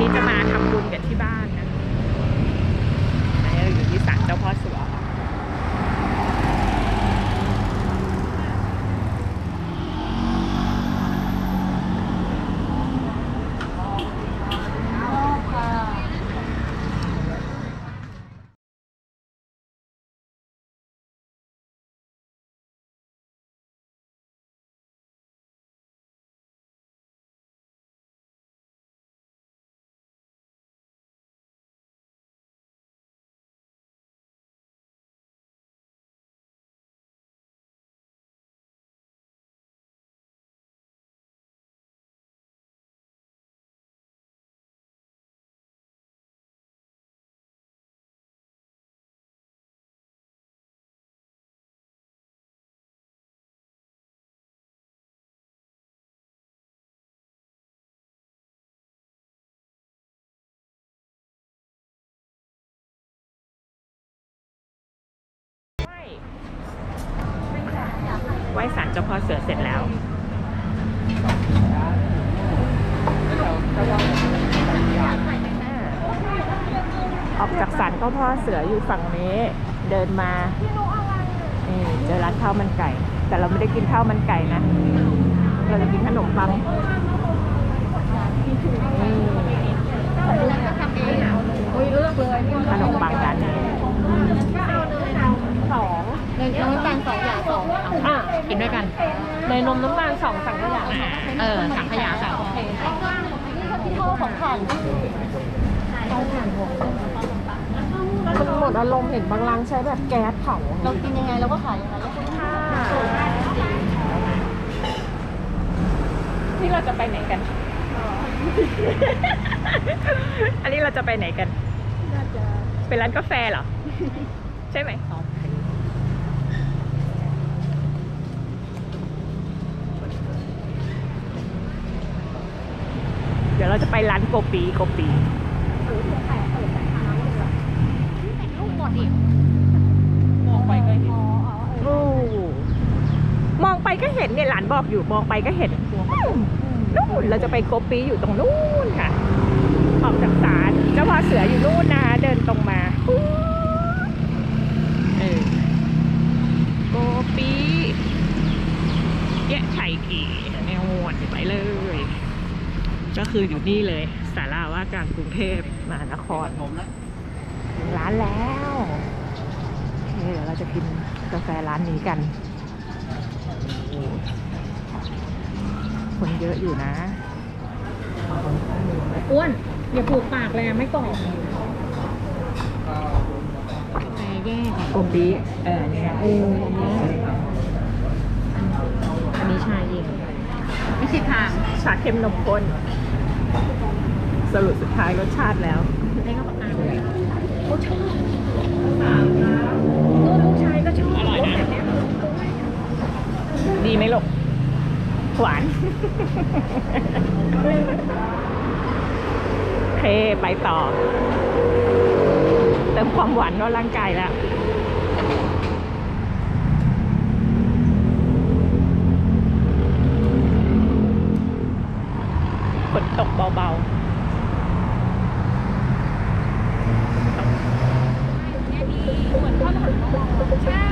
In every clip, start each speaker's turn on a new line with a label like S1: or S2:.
S1: นี้จะมาทำบุญกันที่บ้าน เจ้าพ่อเสือเสร็จแล้วออกจากศาลเจ้าพ่อเสืออยู่ฝั่งนี้ เดินมา นี่เจอร้านข้าวมันไก่ แต่เราไม่ได้กินข้าวมันไก่นะ เราจะกินขนมปังนี่
S2: อุ้ยเลือกเลย
S1: ขนมปังร้านนี้
S2: สอง ในนมน้ำตาลสองอย่างสอง
S1: อะกินด้วยกัน
S2: ในนมน้ำตาลสองสั่งขยะ
S1: เออสังขยาสาม
S2: นี่ก็ที่ข้าวของขันมันหมดอารมณ์เห็นบางร้านใช้แบบแก๊สเผาเรากินยังไงเราก็ขายอย่างนั้นแล้วคุณค่า
S1: นี่เราจะไปไหนกัน อันนี้เราจะไปไหนกัน
S2: น่าจะ
S1: เป็นร้านกาแฟเหรอ ใช่ไหม ดี๋ยวเราจะไปร้านโกปีโกปี
S2: ลูกหมดอีก
S1: มองไปก็เห็นโอ้มองไปก็เห็นเนี่ยหลานบอกอยู่มองไปก็เห็นนู่นเราจะไปโกปีอยู่ตรงนู้นค่ะ ออกจากศาลเจ้าพ่อเสืออยู่นู่นนะคะเดินตรงมาเออโกปีแยะไข่กี่แนวหมดไปเลย ก็คืออยู่นี่เลยสาราว่าการกรุงเทพมหานครถึงร้านแล้วโอเคเดี๋ยวเราจะกินกาแฟร้านนี้กัน คนเยอะอยู่นะ
S2: อ้วนอย่าผูกปากเลยไม่กรอบแต่แย่
S1: กลุ่มบีเออเนี่ย
S2: เอออันนี้ชาเย็น ช่ทาง
S1: ชาเค็มนมข้นสรุปสุดท้ายรสชาติแล้ว
S2: ได้ก็ประกาศเขาชอบลูกชายก็ชอบ
S1: อร่อยนะดีไหมลูกหวานโอเคไปต่อ เติมความหวานเข้าร่างกายแล้ว ฝนตกเบาๆ
S2: ใช่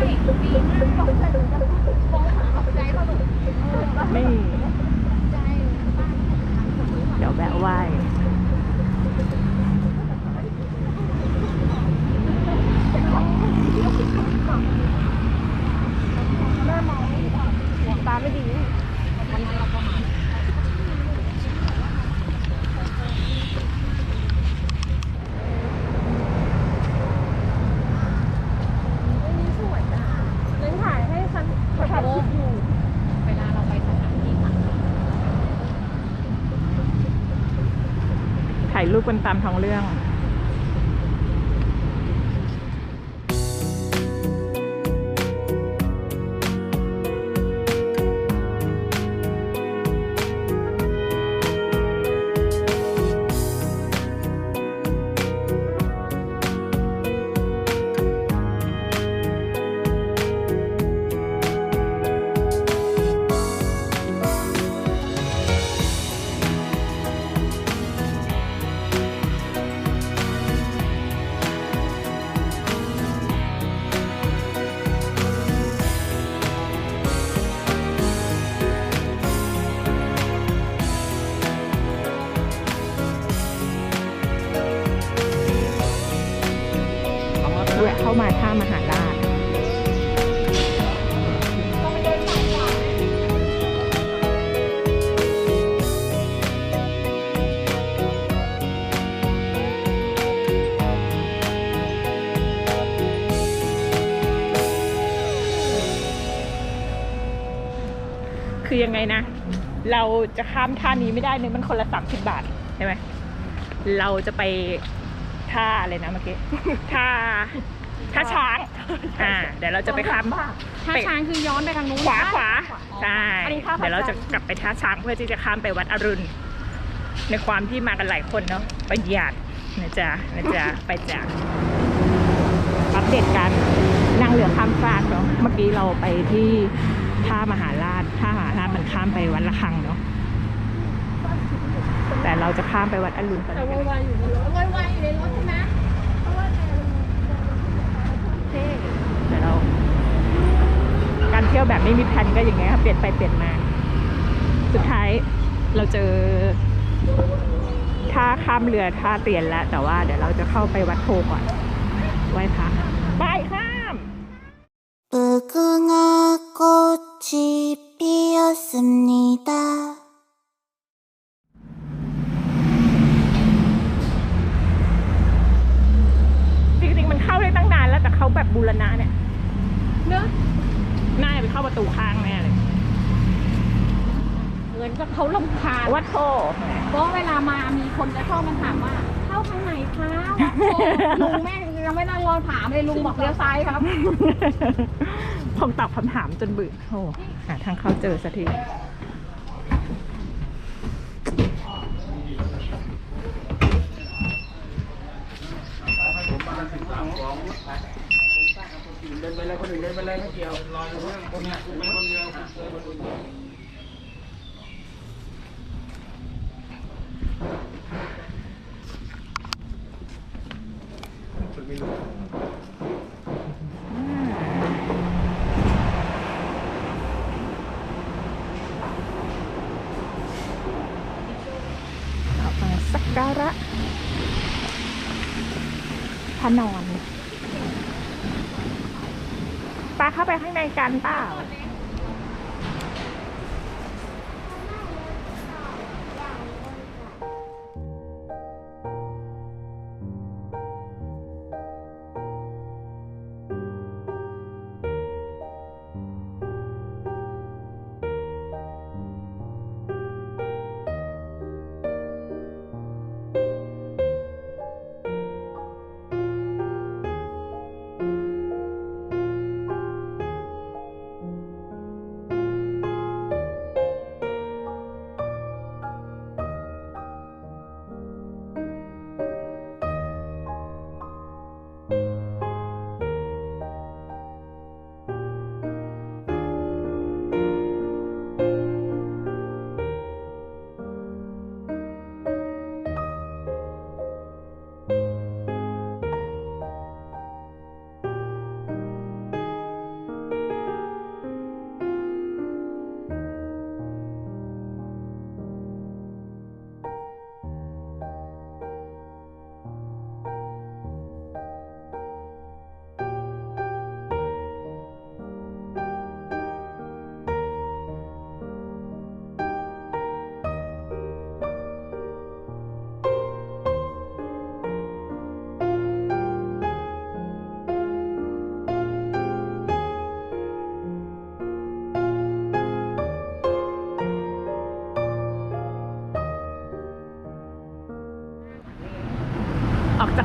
S2: ดีมากบอกแต่ดูจะมองหาเอาใจเขาดู
S1: ไม่
S2: ใจ
S1: เดี๋ยวแวะไหว้
S2: แม่มองหัวตาไม่ดีวันนั้นเราประมาณ สวยนะเล่นถ่ายให้ฉันถ่ายคลิปอยู่ เวลาเราไปสถานที่ต่าง
S1: ถ่ายรูปกันตามท้องเรื่อง เข้ามาท่ามหาราชคือยังไงนะ เราจะข้ามท่านี้ไม่ได้เนี่ยมันคนละสามสิบบาทใช่ไหม เราจะไปท่าอะไรนะเมื่อกี้ ท่า ท่าช้างอ่าเดี๋ยวเราจะไปข้าม
S2: ถ้าช้างคือย้อนไปทางนู้น
S1: ขวาขวา
S2: อ๋อ
S1: ใช่
S2: อันนี้ท่า
S1: เดี๋ยวเราจะกลับไปท่าช้างเพื่อที่จะข้ามไปวัดอรุณ ในความที่มากันหลายคนเนาะประหยัดนะจ๊ะนะจ๊ะไปจ้ะอัปเดตกันนั่งเรือข้ามฟากเนาะเมื่อกี้เราไปที่ท่ามหาราชท่ามหาราชมันข้ามไปวัดละคังเนาะแต่เราจะข้ามไปวัดอรุณกัน
S2: แต่วายวายอยู่ในรถวายวายอยู่ในรถใช่ไหมเพราะว่าแต่
S1: เท่เดี๋ยวเรา การ เที่ยวแบบไม่มีแผนก็อย่างเงี้ยเปลี่ยนไปเปลี่ยนมา สุดท้ายเราเจอท่าข้ามเรือท่าเตียนแล้ว แต่ว่าเดี๋ยวเราจะเข้าไปวัดโพก่อนไหว้พระไปข้ามบุ
S2: กงา
S1: โก
S2: จิปิอสม ลุงแม่งยังไม่ได้รอถามเลยลุงบอกเลี้ยวซ้ายครับ
S1: ผมตอบคำถามจนเบื่อโอ้หาทางเข้าเจอสักที
S3: เดินไปเลยคนอื่นเดินไปเลยไม่เกี่ยวรออยู่เรื่องคนเนี้ยเป็นคนเดียว
S1: เอามาสักการะพระนอนปลาไปข้างในกันเปล่า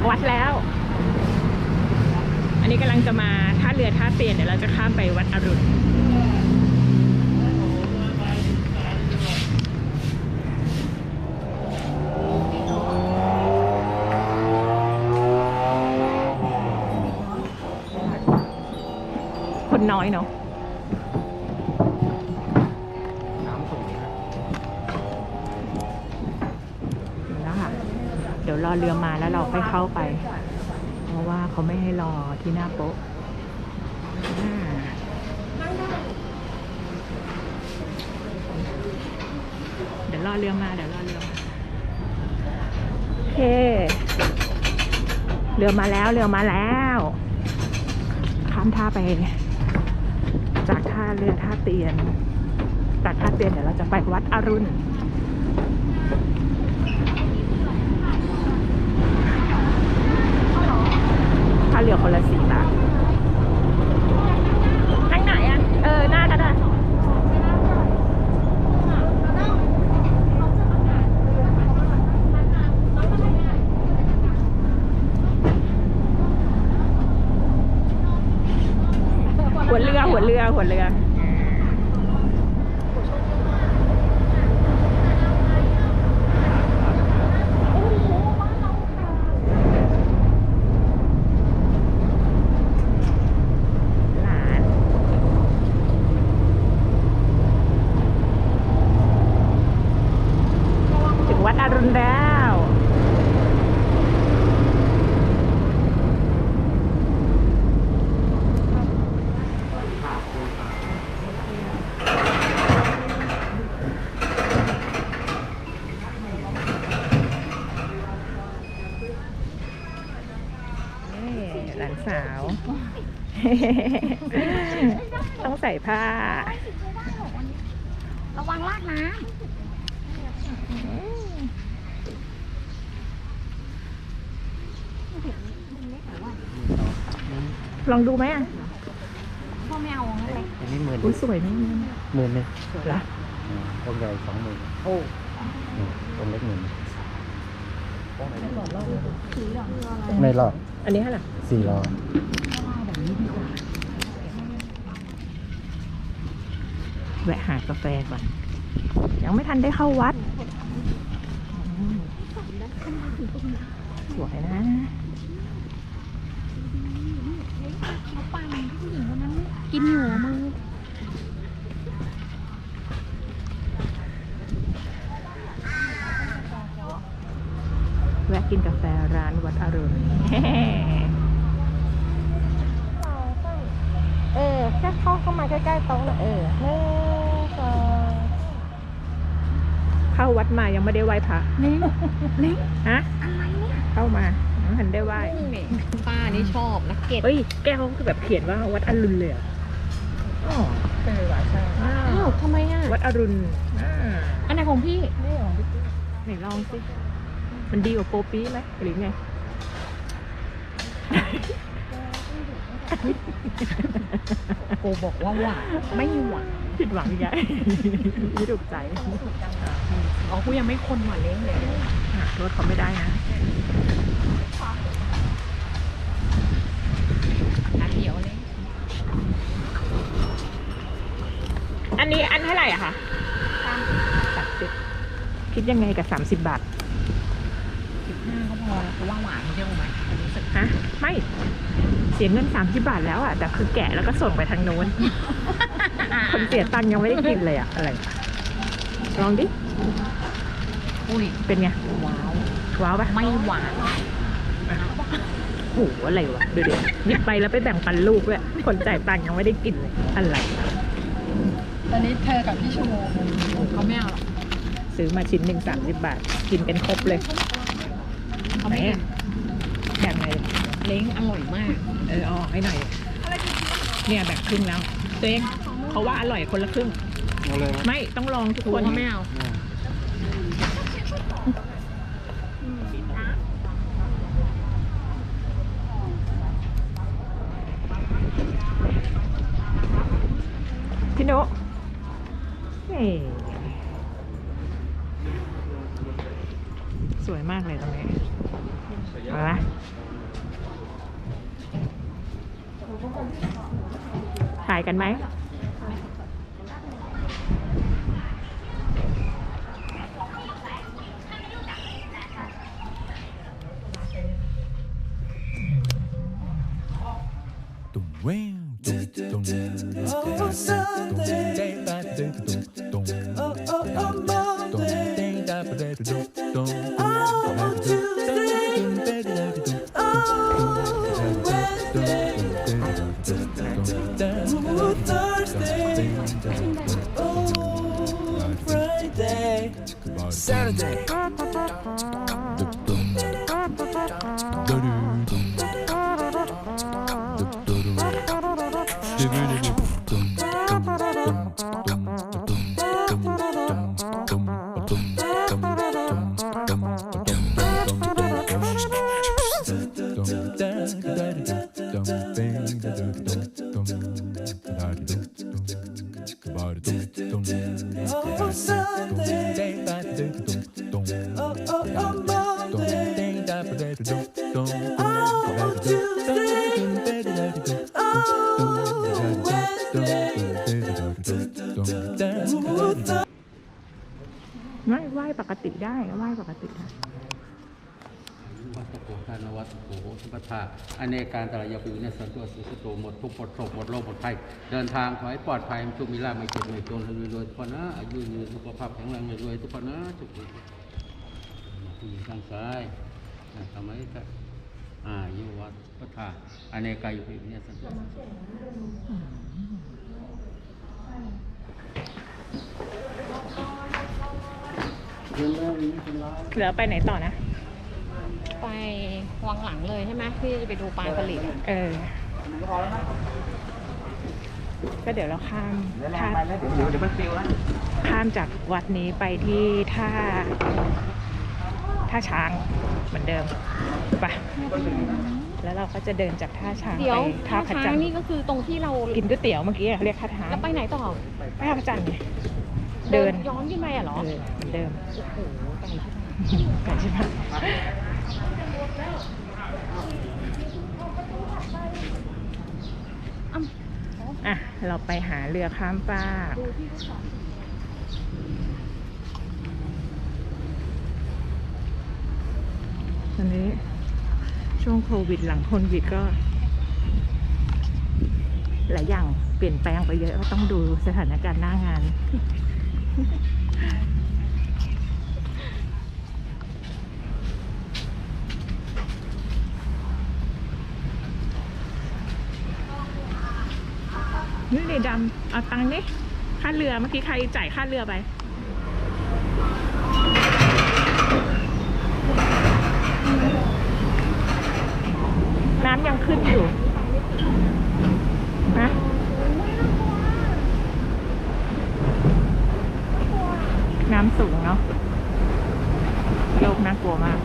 S1: วัดแล้ว อันนี้กำลังจะมาท่าเรือท่าเตียนเดี๋ยวเราจะข้ามไปวัดอรุณคนน้อยเนาะ เรอเรือมาแล้วเราค่อยเข้าไป เพราะว่าเขาไม่ให้รอที่หน้าโป๊ะเดี๋ยวรอเรือมาเดี๋ยวรอเรือมาโอเค เรือมาแล้วเรือมาแล้วข้ามท่าไป จากท่าเรือท่าเตียนจากท่าเตียนเดี๋ยวเราจะไปวัดอรุณ ค่าเรือคนละสี่บาททางไหนอะ เออ หน้าก็ได้ หัวเรือ หัวเรือ หัวเรือ หลานถึงวัดอรุณแล้ว นี่หลาน สาว ต้องใส่ผ้า
S2: ระวังลากน้
S1: ลองดูไหมอะำ
S2: พ่อไม่เอางั้นเลย
S3: อันนี้หมื่น
S1: อุ้ยสวยนะ
S3: หมื่นหนึ่ง
S1: เหรอ
S3: อืมต้นใหญ่สองหมื่น
S1: โอ้
S3: อืมต้นเล็กหมื่น ไม่รอด
S1: อันนี้เท่าไหร่
S3: สี่รอ
S1: แวะหากาแฟก่อน ยังไม่ทันได้เข้าวัดอืมสวยนะ
S2: เขาปังผู้หญิงคนนั้นกินอยู่มือ
S1: แวะกินกาแฟร้าน วัดอรุณเออแค่เข้าเข้ามาใกล้ๆโต๊ะนะเออหนึ่งสองเข้าวัดมายังไม่ได้ไหว้พระ
S2: เล้งเล้ง
S1: ฮะเข้ามายังไม่ทันได้ไหว้
S2: ป้านี่ชอบนักเก็ต
S1: เฮ้ยแก้วคือแบบเขียนว่าวัดอรุณเลยเหรออ๋อเป็นวัดใช่
S2: อ้าวทำไมอะ
S1: วัดอรุณอ่า
S2: อันไหนของพี่
S1: ไหนลองสิมันดีกว่าโกปีไหมหรือไง
S2: โกบอกว่าหวานไม่หวาน
S1: ผิดหวังใหญ่ไม่ถูกใจ
S2: อ๋อกูยังไม่คนหวานเล้งเลย
S1: อะรถเขาไม่ได้นะ
S2: น้ำเขียวเล้ง
S1: อันนี้อันเท่าไหร่อะคะสามสิบคิดยังไงกับสามสิบบาท
S2: สิบห้าก็พอเพราะว่าหวานเยอะไหมรู้สึก
S1: ฮะไม่ เสียเงินสามสิบาทแล้วอะแต่คือแกะแล้วก็ส่งไปทางโน้น คนเสียตังค์ยังไม่ได้กินเลยอะอะไรลองดิ
S2: อุ้ย
S1: เป็นไง
S2: ว้าว
S1: ว้าวปะ
S2: ไม่หวาน
S1: โหอะไรวะดูดิหยิบไปแล้วไปแบ่งปันลูกด้วยคนจ่ายตังค์ยังไม่ได้กินเลยอะไร
S2: ตอนนี้เธอกับพี่ชูเขาไม่เอาหรอก
S1: ซื้อมาชิ้นหนึ่งสามสิบบาท กินกันครบเลย
S2: เขาไม่ เล้งอร่อยมาก
S1: เออเอาออกให้หน่อย เนี่ยแบ่งครึ่งแล้วตัวเองเขาว่าอร่อยคนละครึ่ง
S3: เอาเลย
S1: ไม่ต้องลองทุก
S2: กู
S1: คน
S2: เขาไม่เอา
S1: พี่
S4: Oh
S1: ไม่ไหว้ปกติได้ไหว้ปกติได้
S5: วัตโกทานวัตโกสุปทาอเนการตรายปิวเนสันตัวสุสโตหมดทุกข์หมดโศกหมดโรคหมดภัยเดินทางขอให้ปลอดภัยมีชุกมีลาไม่เจ็บไม่จนรวยรวยทุกคนนะอายุยืนสุขภาพแข็งแรงรวยทุกคนนะจุกผู้หญิงข้างซ้ายทำไมครับ อ่ายุวัตพุทธาอเนกายุปิวเนสันตัว
S1: เหลือไปไหนต่อนะ
S2: ไปวังหลังเลยใช่ไหมที่จะไปดูปลาสลิดอะ
S1: เออ ก็เดี๋ยวเราข้าม
S3: เดี๋ยวแรง
S1: ข้าม
S3: ไปแล้วเดี๋ยวเดี๋ยวเดี๋ยวมันฟิวนะ
S1: ข้ามจากวัดนี้ไปที่ท่า ท่าช้างเหมือนเดิมไปแล้วเราก็จะเดินจากท่าช้าง
S2: เดี๋ยว
S1: ไปท่า
S2: ท่า
S1: พระ
S2: ช้า
S1: จั
S2: ง
S1: นทร์
S2: นี่ก็คือตรงที่เรา
S1: กินก๋วยเตี๋ยวเมื่อกี้อะเรียกท่าช้าง
S2: แล้วไปไหนต่อ
S1: ท่าพระจันทร์ไงเดิน
S2: ย้อนขึ้นไปอะเหรอ
S1: เออเหมือนเดิม
S2: โอ้โหไกลที่ไหน
S1: ไก่ใช่ไหมอะ เราไปหาเรือข้ามฟาก ตอนนี้ช่วงโควิดหลังโควิดก็ หลายอย่างเปลี่ยนแปลงไปเยอะก็ต้องดูสถานการณ์หน้างาน นี่เลยดำเอาตังค์นี่ค่าเรือเมื่อกี้ใครจ่ายค่าเรือไป น้ำยังขึ้นอยู่นะน้ำสูงเนาะโลกน่ากลัวมาก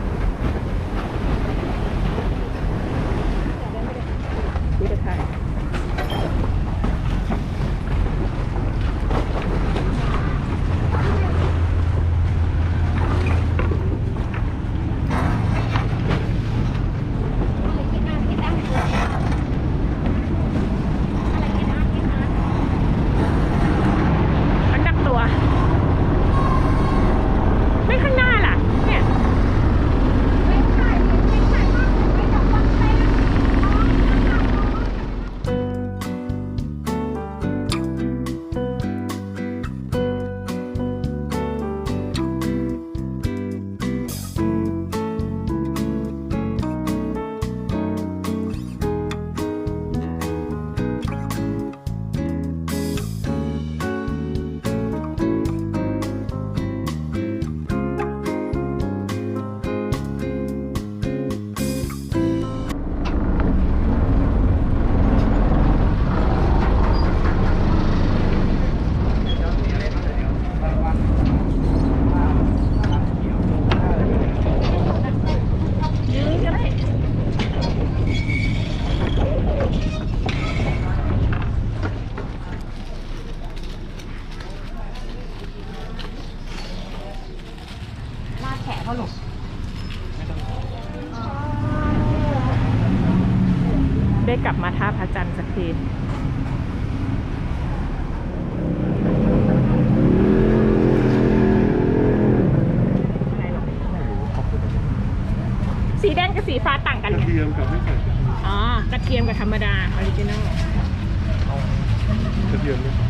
S1: มาท่าพระจันทร์สักทีอะไรหรอสีแดงกับสีฟ้าต่างกัน
S6: กระเทียมกับไม่ใส่
S1: อ๋อกระเทียมกับธรรมดาออริจินอล
S6: กระเทียมไหม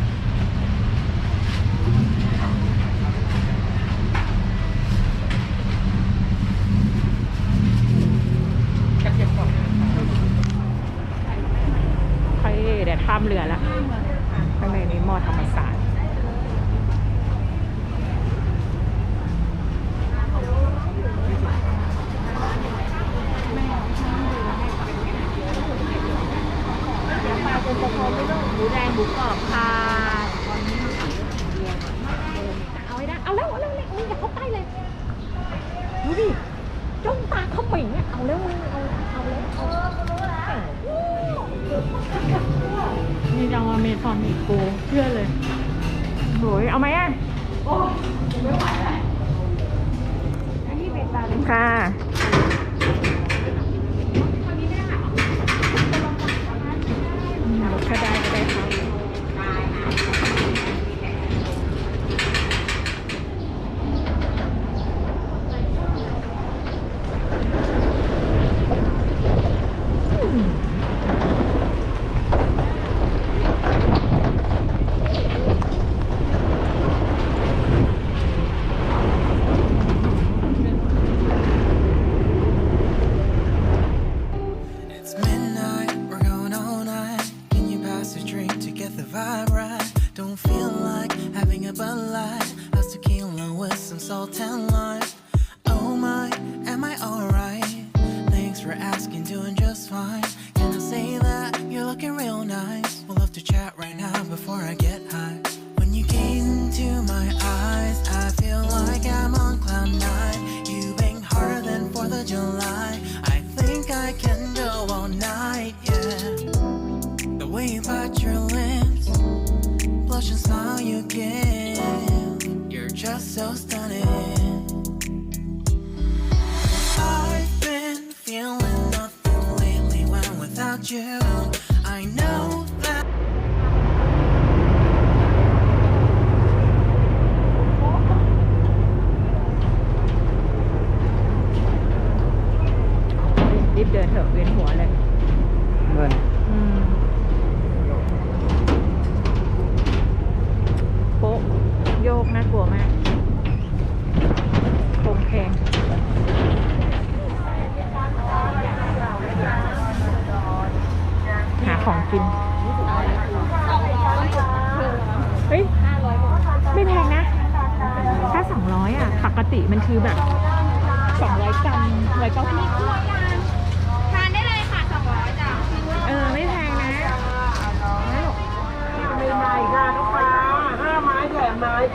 S7: you.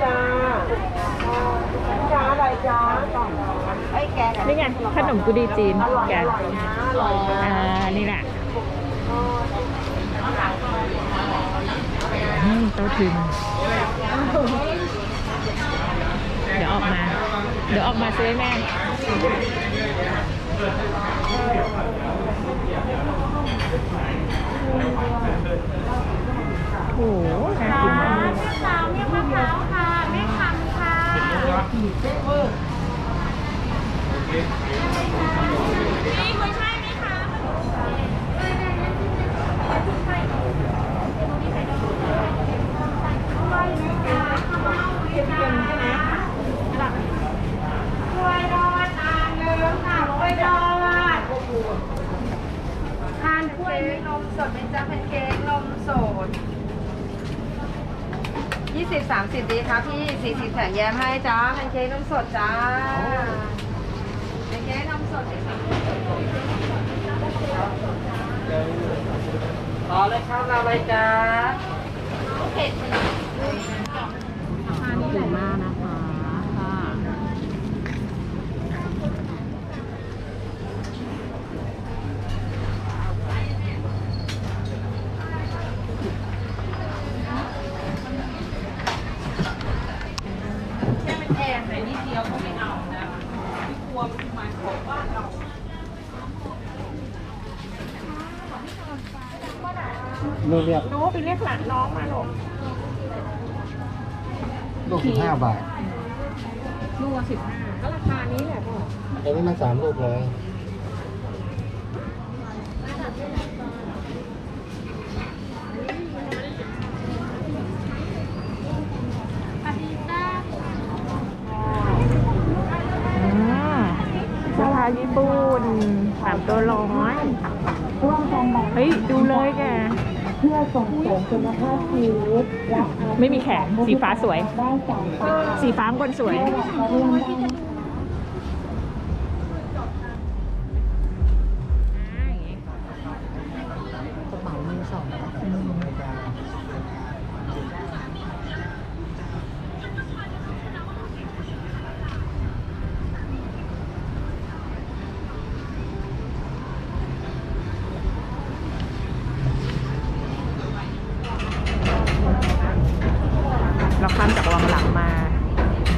S2: จ้า
S3: จ้าอะไรจ้า
S1: นี่ไงขนมกุดีจีนแก
S3: อร่อยนะอร่อยนะ
S1: อ่านี่แหละอืมเต้าถึงเดี๋ยวออกมา เดี๋ยวออกมาซื้อให้แม่โอ้โหน่ากินมาก
S2: สาวเนี่ยมะพร้าวค่ะ ทอดนางเลิ้งค่ะกล้วยทอดทานกล้วยนมสดเป็นจ้าเป็นเค้กนมสด ยี่สิบสามสิบดีครับพี่สี่สิบแถมแย้มให้จ้าเป็นเค้กนมสดจ้าเป็นเค้กนมสดเลยค่ะ
S3: ต่อเลยครับเราอะไรจ้า
S1: ถูกมากนะคะค่ะหนู ไปเรียกหลานน้องมาหรอก
S3: ลูกสิบห้าบาท
S1: ลูกละสิบห้าก็ราคานี้แหละพ่อ
S3: อันนี้มันสามลูกเลย
S1: อืมสลาญี่ปุ่นสามตัวร้อยเฮ้ย ดูเลยแก
S8: เพื่อส่งเสริมคุณภาพชีวิตและอาชีพ
S1: ไม่มีแขนสีฟ้าสวย
S8: ได้สายตา
S1: สีฟ้าคนสวย
S8: และหลักเรื่องได้
S1: เราข้ามจากวังหลังมา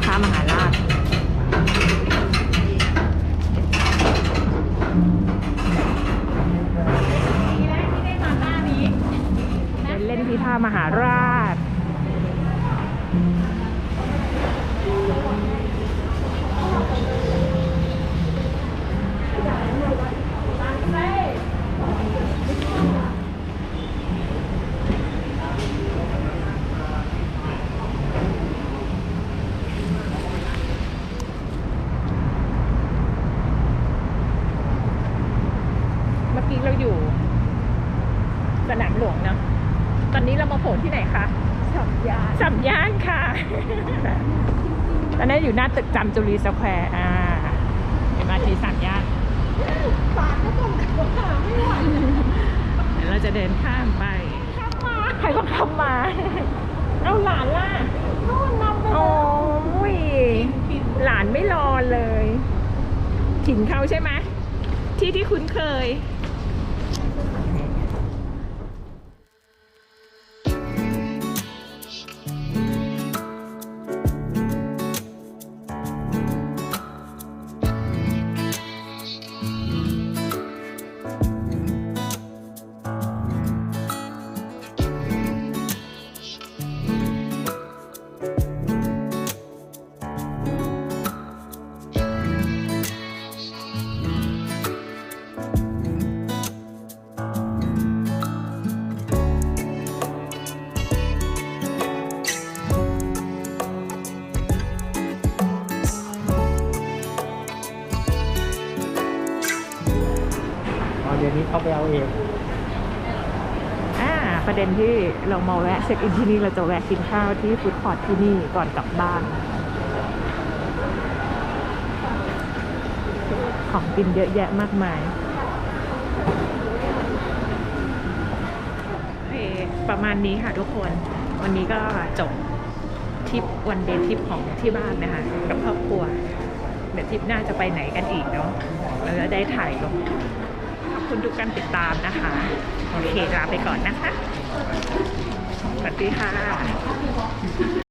S1: ข้ามมหาราชเดินเล่นที่ท่ามหาราช เมื่อกี้เราอยู่ สนามหลวงเนาะ ตอนนี้เรามาโผล่ที่ไหนคะ สัมยานสัมยานค่ะ ตอนนี้อยู่หน้าตึกจำจุรีสแควร์อ่าเอ็มอาร์ทีสัมยานปากก็ต้องขาไม่ไหวเดี๋ยวเราจะเดินข้ามไปใครต้องทำมาเอาหลานล่ะนู่นนำไปโอ้ยหลานไม่รอเลย ถิ่นเขาใช่ไหมที่ที่คุ้นเคย
S3: ไปเอาเอง
S1: อ่าประเด็นที่เรามาแวะเช็คอินที่นี่เราจะแวะกินข้าวที่ฟู้ดคอร์ทที่นี่ก่อนกลับบ้าน ของกินเยอะแยะมากมายประมาณนี้ค่ะทุกคน วันนี้ก็จบทริปวันเดย์ทริปของที่บ้านนะคะกับครอบครัว เดี๋ยวทริปหน้าจะไปไหนกันอีกเนาะเราจะได้ถ่ายลง คุณทุกการติดตามนะคะ โอเค ลาไปก่อนนะคะ สวัสดีค่ะ